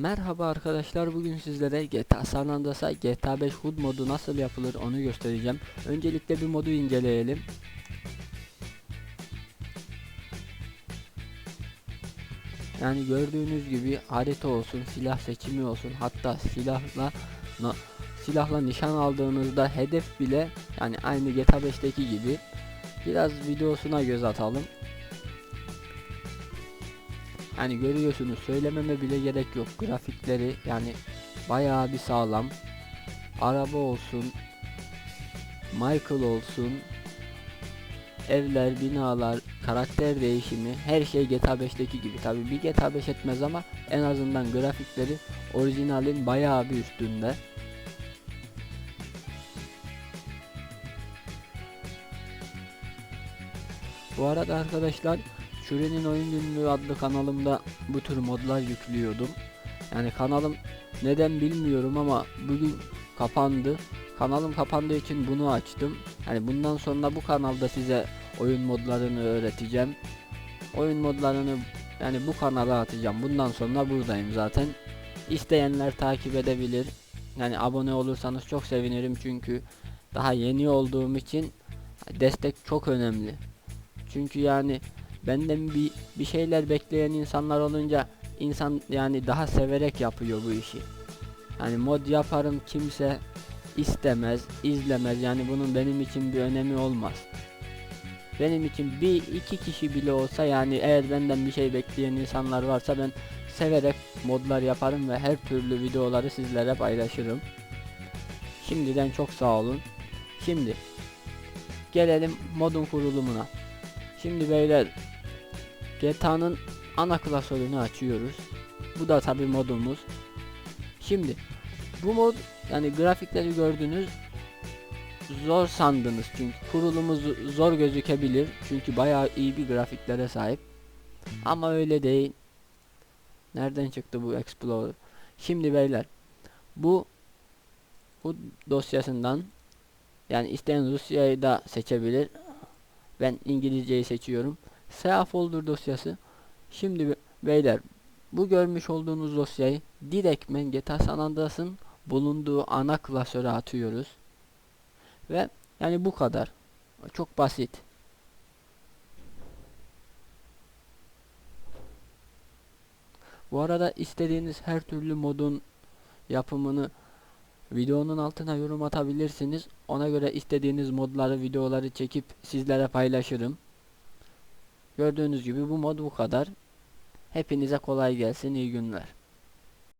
Merhaba arkadaşlar bugün sizlere GTA San Andreas'a GTA 5 HUD modu nasıl yapılır onu göstereceğim. Öncelikle bir modu inceleyelim. Yani gördüğünüz gibi harita olsun, silah seçimi olsun, hatta silahla na- silahla nişan aldığınızda hedef bile yani aynı GTA 5'teki gibi. Biraz videosuna göz atalım. Yani görüyorsunuz söylememe bile gerek yok. Grafikleri yani bayağı bir sağlam. Araba olsun, Michael olsun, evler, binalar, karakter değişimi her şey GTA 5'teki gibi. Tabi bir GTA 5 etmez ama en azından grafikleri orijinalin bayağı bir üstünde. Bu arada arkadaşlar Şure'nin Oyun Günlüğü adlı kanalımda bu tür modlar yüklüyordum. Yani kanalım neden bilmiyorum ama bugün kapandı. Kanalım kapandığı için bunu açtım. Yani bundan sonra bu kanalda size oyun modlarını öğreteceğim. Oyun modlarını yani bu kanala atacağım. Bundan sonra buradayım zaten. İsteyenler takip edebilir. Yani abone olursanız çok sevinirim çünkü daha yeni olduğum için destek çok önemli. Çünkü yani benden bir bir şeyler bekleyen insanlar olunca insan yani daha severek yapıyor bu işi. Hani mod yaparım kimse istemez, izlemez. Yani bunun benim için bir önemi olmaz. Benim için bir iki kişi bile olsa yani eğer benden bir şey bekleyen insanlar varsa ben severek modlar yaparım ve her türlü videoları sizlere paylaşırım. Şimdiden çok sağ olun. Şimdi gelelim modun kurulumuna. Şimdi beyler GTA'nın ana klasörünü açıyoruz. Bu da tabi modumuz. Şimdi bu mod yani grafikleri gördünüz zor sandınız. Çünkü kurulumu z- zor gözükebilir. Çünkü bayağı iyi bir grafiklere sahip. Ama öyle değil. Nereden çıktı bu Explorer? Şimdi beyler bu bu dosyasından yani isteyen Rusya'yı da seçebilir. Ben İngilizceyi seçiyorum SA folder dosyası şimdi be- beyler bu görmüş olduğunuz dosyayı direktmen GTA San Andreas'ın bulunduğu ana klasöre atıyoruz. Ve yani bu kadar. Çok basit. Bu arada istediğiniz her türlü modun yapımını videonun altına yorum atabilirsiniz. Ona göre istediğiniz modları, videoları çekip sizlere paylaşırım. Gördüğünüz gibi bu mod bu kadar. Hepinize kolay gelsin, iyi günler.